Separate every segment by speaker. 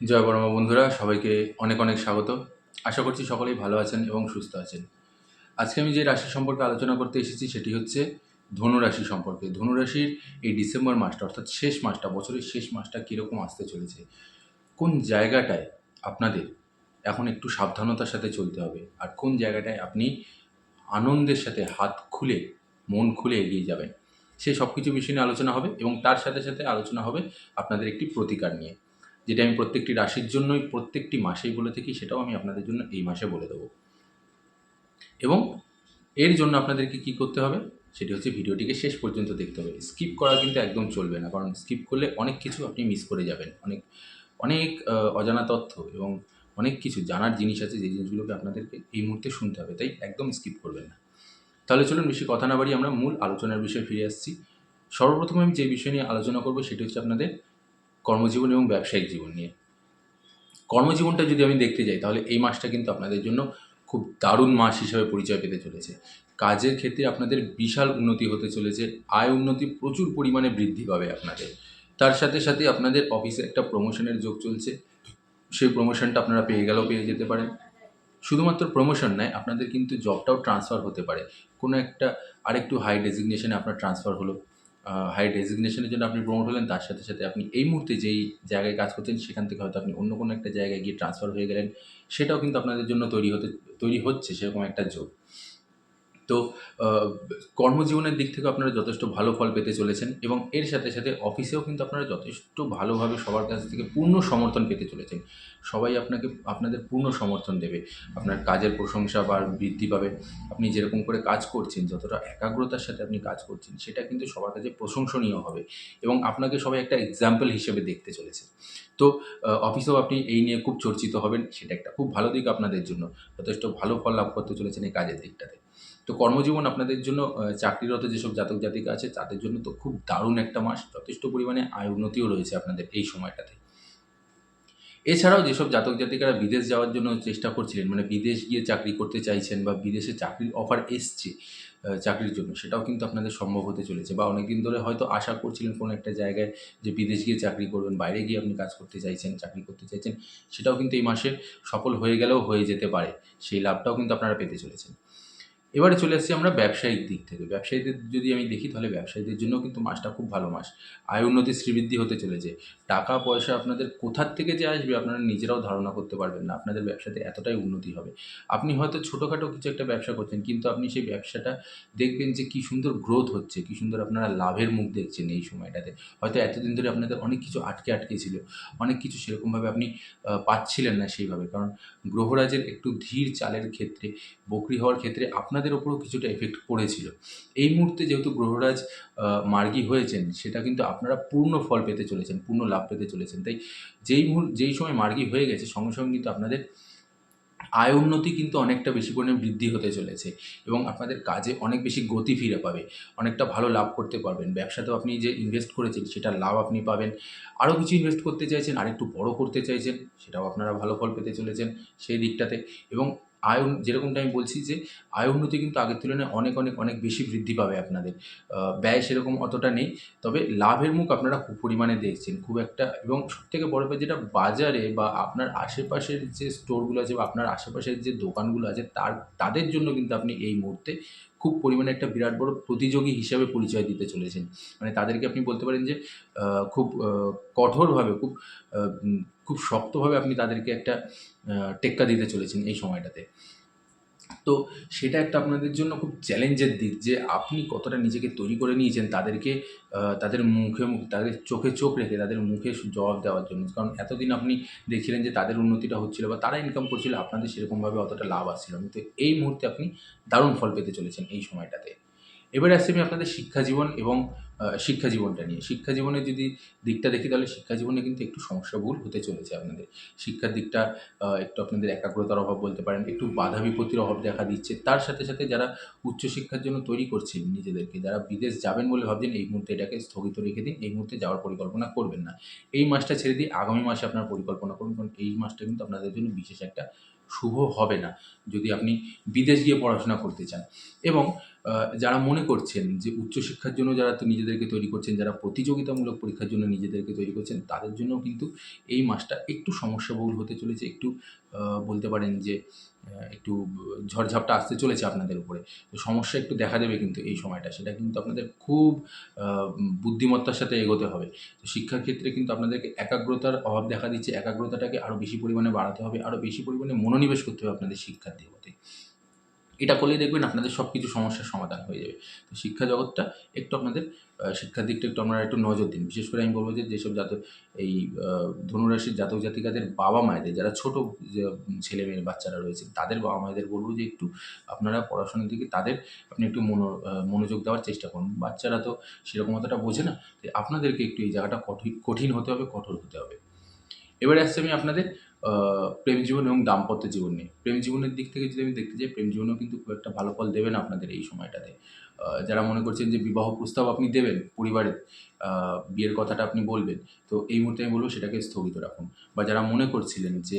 Speaker 1: জয় বর্মা বন্ধুরা, সবাইকে অনেক অনেক স্বাগত। আশা করছি সকলেই ভালো আছেন এবং সুস্থ আছেন। আজকে আমি যে রাশি সম্পর্কে আলোচনা করতে এসেছি সেটি হচ্ছে ধনুরাশি সম্পর্কে। ধনুরাশির এই ডিসেম্বর মাসটা অর্থাৎ শেষ মাসটা, বছরের শেষ মাসটা কীরকম আসতে চলেছে, কোন জায়গাটায় আপনাদের এখন একটু সাবধানতার সাথে চলতে হবে, আর কোন জায়গাটায় আপনি আনন্দের সাথে হাত খুলে, মন খুলে এগিয়ে যাবেন সেই সব কিছু বিষয় নিয়ে আলোচনা হবে এবং তার সাথে সাথে আলোচনা হবে আপনাদের একটি প্রতিকার নিয়ে। যেটা আমি প্রত্যেকটি রাশির জন্যই প্রত্যেকটি মাসেই বলে থাকি, সেটাও আমি আপনাদের জন্য এই মাসে বলে দেবো। এবং এর জন্য আপনাদেরকে কি করতে হবে? সেটি হচ্ছে ভিডিওটিকে শেষ পর্যন্ত দেখতে হবে। স্কিপ করা কিন্তু একদম চলবে না, কারণ স্কিপ করলে অনেক কিছু আপনি মিস করে যাবেন। অনেক অনেক অজানা তথ্য এবং অনেক কিছু জানার জিনিস আছে যে জিনিসগুলোকে আপনাদেরকে এই মুহূর্তে শুনতে হবে, তাই একদম স্কিপ করবেন না। তাহলে চলুন বেশি কথা না বাড়ি আমরা মূল আলোচনার বিষয়ে ফিরে আসছি। সর্বপ্রথম আমি যে বিষয় নিয়ে আলোচনা করব, সেটি হচ্ছে আপনাদের কর্মজীবন এবং ব্যবসায়িক জীবন নিয়ে। কর্মজীবনটা যদি আমি দেখতে যাই, তাহলে এই মাসটা কিন্তু আপনাদের জন্য খুব দারুণ মাস হিসাবে পরিচয় পেতে চলেছে। কাজের ক্ষেত্রে আপনাদের বিশাল উন্নতি হতে চলেছে, আয় উন্নতি প্রচুর পরিমাণে বৃদ্ধি পাবে আপনাদের। তার সাথে সাথে আপনাদের অফিসে একটা প্রমোশনের যোগ চলছে। সেই প্রমোশনটা আপনারা পেয়ে গেলেও পেয়ে যেতে পারেন। শুধুমাত্র প্রমোশন নয়, আপনাদের কিন্তু জবটাও ট্রান্সফার হতে পারে। কোনো একটা আরেকটু হাই ডেজিগনেশনে আপনার ট্রান্সফার হলো। হাই ডেজিগনেশনের জন্য আপনি প্রমোট হলেন, তার সাথে সাথে আপনি এই মুহূর্তে যেই জায়গায় কাজ করছেন, সেখান থেকে হয়তো আপনি অন্য কোনো একটা জায়গায় গিয়ে ট্রান্সফার হয়ে গেলেন, সেটাও কিন্তু আপনাদের জন্য তৈরি হতে, তৈরি হচ্ছে, সেরকম একটা যোগ তো কর্মজীবনের দিক থেকে আপনারা যথেষ্ট ভালো ফল পেতে চলেছেন এবং এর সাথে সাথে অফিসেও কিন্তু আপনারা যথেষ্ট ভালোভাবে সবার কাছ থেকে পূর্ণ সমর্থন পেতে চলেছেন। সবাই আপনাকে, আপনাদের পূর্ণ সমর্থন দেবে। আপনার কাজের প্রশংসা বা বৃদ্ধি পাবে। আপনি যেরকম করে কাজ করছেন, যতটা একাগ্রতার সাথে আপনি কাজ করছেন, সেটা কিন্তু সবার কাছে প্রশংসনীয় হবে এবং আপনাকে সবাই একটা এক্সাম্পল হিসেবে দেখতে চলেছে। তো অফিসেও আপনি এই নিয়ে খুব চর্চিত হবেন, সেটা একটা খুব ভালো দিক আপনাদের জন্য। যথেষ্ট ভালো ফল লাভ করতে চলেছেন এই কাজের দিকটাতে। তো কর্মজীবন আপনাদের জন্য চাকরিরত যেসব জাতক জাতিকা আছে, তাদের জন্য তো খুব দারুণ একটা মাস। যথেষ্ট পরিমাণে আয় উন্নতিও রয়েছে আপনাদের এই সময়টাতে। এছাড়াও যেসব জাতক জাতিকারা বিদেশ যাওয়ার জন্য চেষ্টা করছিলেন মানে বিদেশ গিয়ে চাকরি করতে চাইছেন বা বিদেশে চাকরির অফার এসছে চাকরির জন্য, সেটাও কিন্তু আপনাদের সম্ভব হতে চলেছে। বা অনেকদিন ধরে হয়তো আশা করছিলেন কোনো একটা জায়গায় যে বিদেশ গিয়ে চাকরি করবেন, বাইরে গিয়ে আপনি কাজ করতে চাইছেন, চাকরি করতে চাইছেন, সেটাও কিন্তু এই মাসে সফল হয়ে গেলেও হয়ে যেতে পারে। সেই লাভটাও কিন্তু আপনারা পেতে চলেছেন। এবারে চলে আসছি আমরা ব্যবসায়িক দিক থেকে। ব্যবসায়ীদের যদি আমি দেখি, তাহলে ব্যবসায়ীদের জন্য কিন্তু মাসটা খুব ভালো মাস। আয় উন্নতি শ্রীবৃদ্ধি হতে চলেছে। টাকা, পয়সা আপনাদের কোথার থেকে যে আসবে, আপনারা নিজেরাও ধারণা করতে পারবেন না। আপনাদের ব্যবসাতে এতটাই উন্নতি হবে। আপনি হয়তো ছোটোখাটো কিছু একটা ব্যবসা করছেন, কিন্তু আপনি সেই ব্যবসাটা দেখবেন যে কী সুন্দর গ্রোথ হচ্ছে, কী সুন্দর আপনারা লাভের মুখ দেখছেন এই সময়টাতে। হয়তো এতদিন ধরে আপনাদের অনেক কিছু আটকে আটকে ছিল, অনেক কিছু সেরকমভাবে আপনি পাচ্ছিলেন না সেইভাবে। কারণ গ্রহরাজের একটু ধীর চালের ক্ষেত্রে, বকরি হওয়ার ক্ষেত্রে আপনাদের ওপরও কিছুটা এফেক্ট পড়েছিল। এই মুহূর্তে যেহেতু গ্রহরাজ মার্গী হয়েছেন, সেটা কিন্তু আপনারা পূর্ণ ফল পেতে চলেছেন, পূর্ণ লাভ পেতে চলেছেন। তাই যেই মুহূর্ত যেই সময় মার্গী হয়ে গেছে, সঙ্গে সঙ্গে কিন্তু আপনাদের আয় উন্নতি কিন্তু অনেকটা বেশি পরিমাণে বৃদ্ধি হতে চলেছে এবং আপনাদের কাজে অনেক বেশি গতি ফিরে পাবে। অনেকটা ভালো লাভ করতে পারবেন। ব্যবসাতেও আপনি যে ইনভেস্ট করেছেন, সেটার লাভ আপনি পাবেন। আরও কিছু ইনভেস্ট করতে চাইছেন, আরেকটু বড় করতে চাইছেন, সেটাও আপনারা ভালো ফল পেতে চলেছেন সেই দিকটাতে। এবং আয় যেরকমটা আমি বলছি যে আয় উন্নতি কিন্তু আগের তুলনায় অনেক অনেক অনেক বেশি বৃদ্ধি পাবে আপনাদের। ব্যয় সেরকম অতটা নেই, তবে লাভের মুখ আপনারা খুব পরিমাণে দেখছেন, খুব একটা এবং সবথেকে বড় ব্যাপার যেটা বাজারে বা আপনার আশেপাশের যে স্টোরগুলো আছে বা আপনার আশেপাশের যে দোকানগুলো আছে, তার, তাদের জন্য কিন্তু আপনি এই মুহূর্তে খুব পরিমাণে একটা বিরাট বড় প্রতিযোগী হিসাবে পরিচয় দিতে চলেছেন। মানে তাদেরকে আপনি বলতে পারেন যে খুব কঠোরভাবে, খুব খুব শক্তভাবে আপনি তাদেরকে একটা টেক্কা দিতে চলেছেন এই সময়টাতে। তো সেটা একটা আপনাদের জন্য খুব চ্যালেঞ্জের দিক যে আপনি কতটা নিজেকে তৈরি করে নিয়েছেন তাদেরকে তাদের মুখে মুখ, তাদের চোখে চোখ রেখে, তাদের মুখে জবাব দেওয়ার জন্য। কারণ এতদিন আপনি দেখছিলেন যে তাদের উন্নতিটা হচ্ছিল বা তারা ইনকাম করছিল, আপনাদের সেরকমভাবে অতটা লাভ আসছিল না। তো এই মুহূর্তে আপনি দারুণ ফল পেতে চলেছেন এই সময়টাতে। এবারে আসছি আমি আপনাদের শিক্ষা জীবন এবং আহ, শিক্ষা জীবনটা নিয়ে। শিক্ষা জীবনের যদি দিকটা দেখি তাহলে শিক্ষা জীবনে কিন্তু একটু সমস্যাবহুল হতে চলেছে আপনাদের। শিক্ষার দিকটা একটু আপনাদের একাগ্রতার অভাব বলতে পারেন একটু বাধা বিপত্তির অভাব দেখা দিচ্ছে। তার সাথে সাথে যারা উচ্চশিক্ষার জন্য তৈরি করছেন নিজেদেরকে যারা বিদেশ যাবেন বলে ভাবছেন এই মুহূর্তে এটাকে স্থগিত রেখে দিন এই মুহূর্তে যাওয়ার পরিকল্পনা করবেন না। এই মাসটা ছেড়ে দিয়ে আগামী মাসে আপনার পরিকল্পনা করুন কারণ এই মাসটা কিন্তু আপনাদের জন্য বিশেষ একটা শুভ হবে না। যদি আপনি বিদেশ গিয়ে পড়াশোনা করতে চান এবং যারা মনে করছেন যে উচ্চশিক্ষার জন্য যারা নিজেদেরকে তৈরি করছেন, যারা প্রতিযোগিতামূলক পরীক্ষার জন্য নিজেদেরকে তৈরি করছেন, তাদের জন্য কিন্তু এই মাসটা একটু সমস্যাবহুল হতে চলেছে। একটু বলতে পারেন যে একটু ঝড়ঝাপটা আসতে চলেছে আপনাদের উপরে। তো সমস্যা একটু দেখা দেবে কিন্তু এই সময়টা। সেটা কিন্তু আপনাদের খুব বুদ্ধিমত্তার সাথে এগোতে হবে। তো শিক্ষার ক্ষেত্রে কিন্তু আপনাদেরকে একাগ্রতার অভাব দেখা দিচ্ছে। একাগ্রতাটাকে আরও বেশি পরিমাণে বাড়াতে হবে। আরও বেশি পরিমাণে মনোনিবেশ করতে হবে আপনাদের শিক্ষার দিকতে এটা করলেই দেখবেন আপনাদের সব কিছু সমস্যার সমাধান হয়ে যাবে। তো শিক্ষা জগৎটা একটু আপনাদের শিক্ষার দিকটা একটু আপনারা একটু নজর দিন। বিশেষ করে আমি বলব যে যেসব জাতক এই ধনুরাশির জাতক জাতিকাদের বাবা মায়েদের, যারা ছোট ছেলে মেয়ে বাচ্চারা রয়েছে, তাদের বাবা মায়েদের বলব যে একটু আপনারা পড়াশোনার দিকে তাদের আপনি একটু মনো মনোযোগ দেওয়ার চেষ্টা করুন। বাচ্চারা তো সেরকম অতটা বোঝে না। আপনাদেরকে একটু এই জায়গাটা কঠিন কঠিন হতে হবে, কঠোর হতে হবে। এবারে আসছে আমি আপনাদের প্রেম জীবন এবং দাম্পত্য জীবন নিয়ে। প্রেম জীবনের দিক থেকে যদি আমি দেখতে যাই, প্রেম জীবনেও কিন্তু খুব একটা ভালো ফল দেবে না আপনাদের এই সময়টাতে। যারা মনে করছেন যে বিবাহ প্রস্তাব আপনি দেবেন পরিবারের বিয়ের কথাটা আপনি বলবেন, তো এই মুহূর্তে আমি বলব সেটাকে স্থগিত রাখুন। বা যারা মনে করছিলেন যে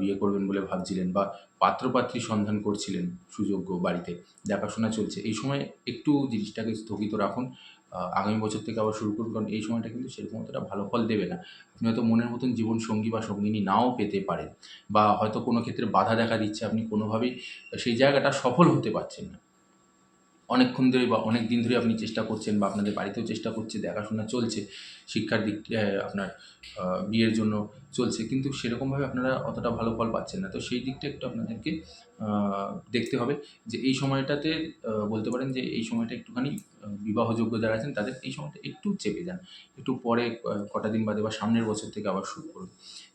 Speaker 1: বিয়ে করবেন বলে ভাবছিলেন বা পাত্রপাত্রী সন্ধান করছিলেন সুযোগ্য বাড়িতে, দেখাশোনা চলছে, এই সময় একটু জিনিসটাকে স্থগিত রাখুন। আগামী বছর থেকে আবার শুরু করুন কারণ এই সময়টা কিন্তু সেরকম অতটা ভালো ফল দেবে না। আপনি হয়তো মনের মতন জীবন সঙ্গী বা সঙ্গিনী নাও পেতে পারেন, বা হয়তো কোনো ক্ষেত্রে বাধা দেখা দিচ্ছে আপনি কোনোভাবেই সেই জায়গাটা সফল হতে পারছেন না। অনেকক্ষণ ধরে বা অনেক দিন ধরে আপনি চেষ্টা করছেন বা আপনাদের বাড়িতেও চেষ্টা করছে, দেখাশোনা চলছে শিক্ষার দিক আপনার বিয়ের জন্য চলছে। কিন্তু সেরকমভাবে আপনারা অতটা ভালো ফল পাচ্ছেন না। তো সেই দিকটা একটু আপনাদেরকে দেখতে হবে যে এই সময়টাতে বলতে পারেন যে এই সময়টা একটুখানি বিবাহযোগ্য যারা আছেন তাদের এই সময়টা একটু চেপে যান। একটু পরে কটা দিন বাদে বা সামনের বছর থেকে আবার শুরু করুন।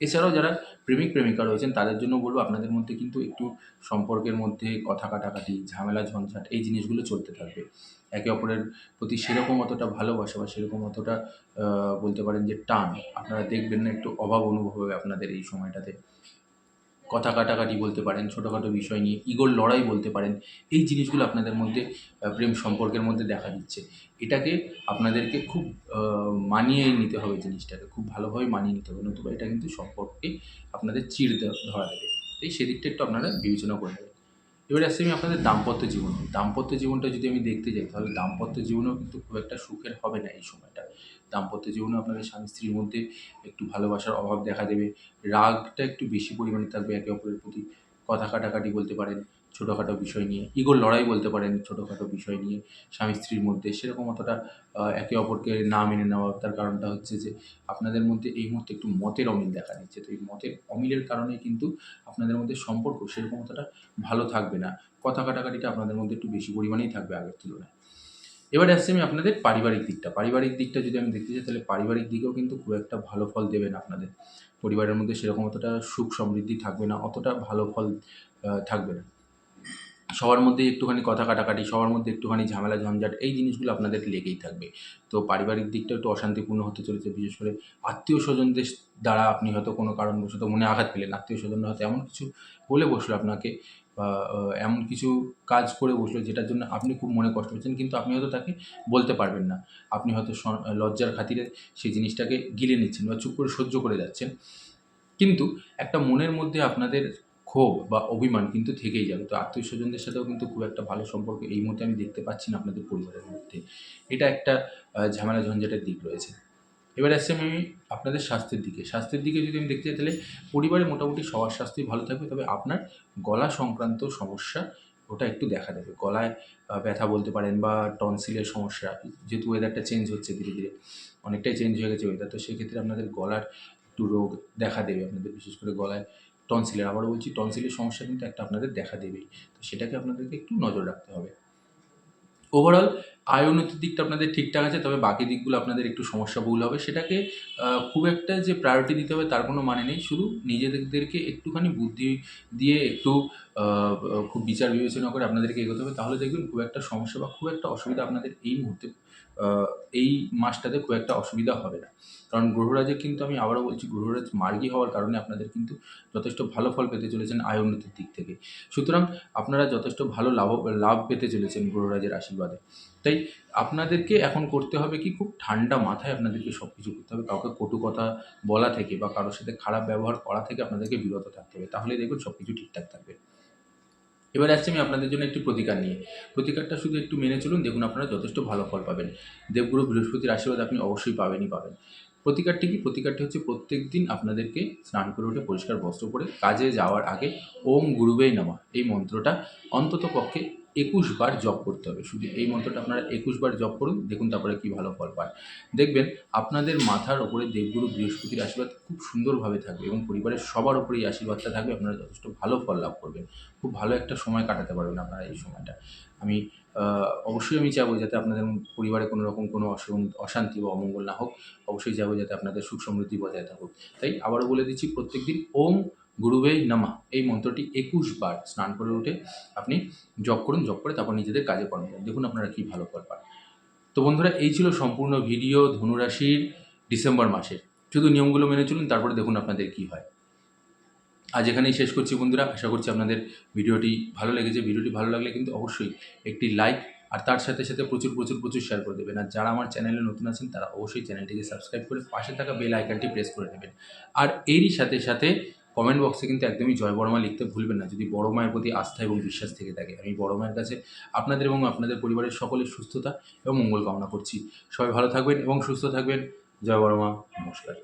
Speaker 1: এছাড়াও যারা প্রেমিক, প্রেমিকা রয়েছেন তাদের জন্য বলব আপনাদের মধ্যে কিন্তু একটু সম্পর্কের মধ্যে কথা কাটাকাটি, ঝামেলা, ঝঞ্ঝাট এই জিনিসগুলো চলতে থাকবে। একে অপরের প্রতি সেরকম অতটা ভালোবাসা বা সেরকম অতটা বলতে পারেন যে টান আপনারা দেখবেন না, একটু অভাব অনুভব হবে আপনাদের এই সময়টাতে। কথা কাটাকাটি বলতে পারেন, ছোটোখাটো বিষয় নিয়ে ইগোর লড়াই বলতে পারেন, এই জিনিসগুলো আপনাদের মধ্যে প্রেম সম্পর্কের মধ্যে দেখা দিচ্ছে। এটাকে আপনাদেরকে খুব মানিয়ে নিতে হবে জিনিসটাকে, খুব ভালোভাবে মানিয়ে নিতে হবে, নতুবা এটা কিন্তু সম্পর্কে আপনাদের দে- ধরা দেবে। এই সেদিকটা একটু আপনারা বিবেচনা করে নেবেন। এবারে আসছি আমি আপনাদের দাম্পত্য জীবন দাম্পত্য জীবনটা যদি আমি দেখতে যাই, তাহলে দাম্পত্য জীবনেও কিন্তু খুব একটা সুখের হবে না এই সময়টা। দাম্পত্য জীবনে আপনাদের স্বামী স্ত্রীর মধ্যে একটু ভালোবাসার অভাব দেখা দেবে। রাগটা একটু বেশি পরিমাণে থাকবে একে অপরের প্রতি। কথা কাটাকাটি বলতে পারেন ছোটোখাটো বিষয় নিয়ে। ইগোর লড়াই বলতে পারেন, ছোটোখাটো বিষয় নিয়ে, স্বামী স্ত্রীর মধ্যে, সেরকম অতটা একে অপরকে না মেনে নেওয়া। তার কারণটা হচ্ছে যে, আপনাদের মধ্যে এই মুহূর্তে একটু মতের অমিল দেখা দিচ্ছে। তো এই মতের অমিলের কারণে কিন্তু আপনাদের মধ্যে সম্পর্ক সেরকম অতটা ভালো থাকবে না। কথা কাটাকাটিটা আপনাদের মধ্যে একটু বেশি পরিমাণেই থাকবে আগের তুলনায়। এবারে আসছি আমি আপনাদের পারিবারিক দিকটা। পারিবারিক দিকটা যদি আমি দেখতে চাই তাহলে পারিবারিক দিকেও কিন্তু খুব একটা ভালো ফল দেবেন আপনাদের। পরিবারের মধ্যে সেরকম অতটা সুখ সমৃদ্ধি থাকবে না, অতটা ভালো ফল থাকবে না। সবার মধ্যে একটুখানি কথা কাটাকাটি, সবার মধ্যে একটুখানি ঝামেলা, ঝঞ্ঝাট, এই জিনিসগুলো আপনাদের লেগেই থাকবে। তো পারিবারিক দিকটা একটু অশান্তিপূর্ণ হতে চলেছে, বিশেষ করে আত্মীয় স্বজনদের দ্বারা আপনি হয়তো কোনো কারণবশত মনে আঘাত পেলেন, আত্মীয় স্বজনরা হয়তো এমন কিছু বলে বসল আপনাকে বা এমন কিছু কাজ করে বসল যেটার জন্য আপনি খুব মনে কষ্ট পাচ্ছেন কিন্তু আপনি হয়তো তাকে বলতে পারবেন না। আপনি হয়তো লজ্জার খাতিরে সেই জিনিসটাকে গিলে নিচ্ছেন বা চুপ করে সহ্য করে যাচ্ছেন। কিন্তু একটা মনের মধ্যে আপনাদের ক্ষোভ বা অভিমান কিন্তু থেকেই যাবে। তো আত্মীয় স্বজনদের সাথেও কিন্তু খুব একটা ভালো সম্পর্ক এই মুহূর্তে আমি দেখতে পাচ্ছি না আপনাদের পরিবারের মধ্যে। এটা একটা ঝামেলা ঝঞ্ঝাটের দিক রয়েছে। এবার আসছি আমি আপনাদের স্বাস্থ্যের দিকে। স্বাস্থ্যের দিকে যদি আমি দেখতে চাই তাহলে পরিবারে মোটামুটি সবার স্বাস্থ্যই ভালো থাকবে। তবে আপনার গলা সংক্রান্ত সমস্যা ওটা একটু দেখা দেবে। গলায় ব্যথা বলতে পারেন বা টনসিলের সমস্যা, যেহেতু ওয়েদারটা চেঞ্জ হচ্ছে ধীরে ধীরে, অনেকটাই চেঞ্জ হয়ে গেছে ওয়েদার তো সেক্ষেত্রে আপনাদের গলার একটু রোগ দেখা দেবে আপনাদের, বিশেষ করে গলায় টনসিলের আবারও বলছি টনসিলের সমস্যা কিন্তু একটা আপনাদের দেখা দেবেই। তো সেটাকে আপনাদেরকে একটু নজর রাখতে হবে। ওভারঅল আয় উন্নতির দিকটা আপনাদের ঠিকঠাক আছে, তবে বাকি দিকগুলো আপনাদের একটু সমস্যা সমস্যাবহুল হবে। সেটাকে খুব একটা যে প্রায়োরিটি দিতে হবে তার কোনো মানে নেই। শুধু নিজেদেরকে একটুখানি বুদ্ধি দিয়ে একটু খুব বিচার বিবেচনা করে আপনাদেরকে এগোতে হবে। তাহলে দেখবেন খুব একটা সমস্যা বা খুব একটা অসুবিধা আপনাদের এই মুহূর্তে এই মাসটাতে খুব একটা অসুবিধা হবে না। কারণ গ্রহরাজে কিন্তু আমি আবারও বলছি, গ্রহরাজ মার্গী হওয়ার কারণে আপনাদের কিন্তু যথেষ্ট ভালো ফল পেতে চলেছেন আয় উন্নতির দিক থেকে। সুতরাং আপনারা যথেষ্ট ভালো লাভ লাভ পেতে চলেছেন গ্রহরাজের আশীর্বাদে। তাই আপনাদেরকে এখন করতে হবে কি, খুব ঠান্ডা মাথায় আপনাদেরকে সব কিছু করতে হবে। কাউকে কটু কথা বলা থেকে বা কারোর সাথে খারাপ ব্যবহার করা থেকে আপনাদেরকে বিরত থাকতে হবে। তাহলে দেখবেন সব কিছু ঠিকঠাক থাকবে। এবার আসছি আমি আপনাদের জন্য একটি প্রতিকার নিয়ে। প্রতিকারটা শুধু একটু মেনে চলুন, দেখুন আপনারা যথেষ্ট ভালো ফল পাবেন। দেবগুরু বৃহস্পতির আশীর্বাদ আপনি অবশ্যই পাবেনই পাবেন। প্রতিকারটি কি? প্রতিকারটি হচ্ছে প্রত্যেক দিন আপনাদেরকে স্নান করে উঠে পরিষ্কার বস্ত্র পরে কাজে যাওয়ার আগে ওম গুরুবেই নামা। এই মন্ত্রটা অন্তত পক্ষে একুশ বার জপ করতে হবে। শুধু এই মন্ত্রটা আপনারা একুশ বার জপ করুন, দেখুন তারপরে কি ভালো ফল পায় দেখবেন আপনাদের মাথার ওপরে দেবগুরু বৃহস্পতির আশীর্বাদ খুব সুন্দরভাবে থাকবে এবং পরিবারের সবার ওপরে এই আশীর্বাদটা থাকবে, আপনারা যথেষ্ট ভালো ফল লাভ করবেন। খুব ভালো একটা সময় কাটাতে পারবেন আপনারা এই সময়টা। আমি অবশ্যই আমি চাইব যাতে আপনাদের পরিবারে কোনো রকম কোনো অশান- অশান্তি বা অমঙ্গল না হোক। অবশ্যই চাইব যাতে আপনাদের সুখ সমৃদ্ধি বজায় থাকুক। তাই আবারও বলে দিচ্ছি, প্রত্যেকদিন ওম গুরুবে নামা। এই মন্ত্রটি একুশ বার স্নান করে উঠে আপনি জপ করুন, জপ করে তারপর নিজেদের কাজে কর্ম করুন। দেখুন আপনারা কী ভালো ফল পান। তো বন্ধুরা, এই ছিল সম্পূর্ণ ভিডিও ধনুরাশির ডিসেম্বর মাসের। শুধু নিয়মগুলো মেনে চলুন, তারপরে দেখুন আপনাদের কী হয়। আজ এখানেই শেষ করছি বন্ধুরা। আশা করছি আপনাদের ভিডিওটি ভালো লেগেছে। ভিডিওটি ভালো লাগলে কিন্তু অবশ্যই একটি লাইক আর তার সাথে সাথে প্রচুর প্রচুর প্রচুর শেয়ার করে দেবেন। আর যারা আমার চ্যানেলে নতুন আছেন, তারা অবশ্যই চ্যানেলটিকে সাবস্ক্রাইব করে পাশে থাকা বেল আইকনটি প্রেস করে নেবেন। আর এরই সাথে সাথে কমেন্ট বক্সে কিন্তু একদমই জয় বড়মা লিখতে ভুলবেন না। যদি বড় মায়ের প্রতি আস্থা এবং বিশ্বাস থেকে থাকে। আমি বড় মায়ের কাছে আপনাদের এবং আপনাদের পরিবারের সকলের সুস্থতা এবং মঙ্গল কামনা করছি। সবাই ভালো থাকবেন এবং সুস্থ থাকবেন। জয় বড়মা, নমস্কার।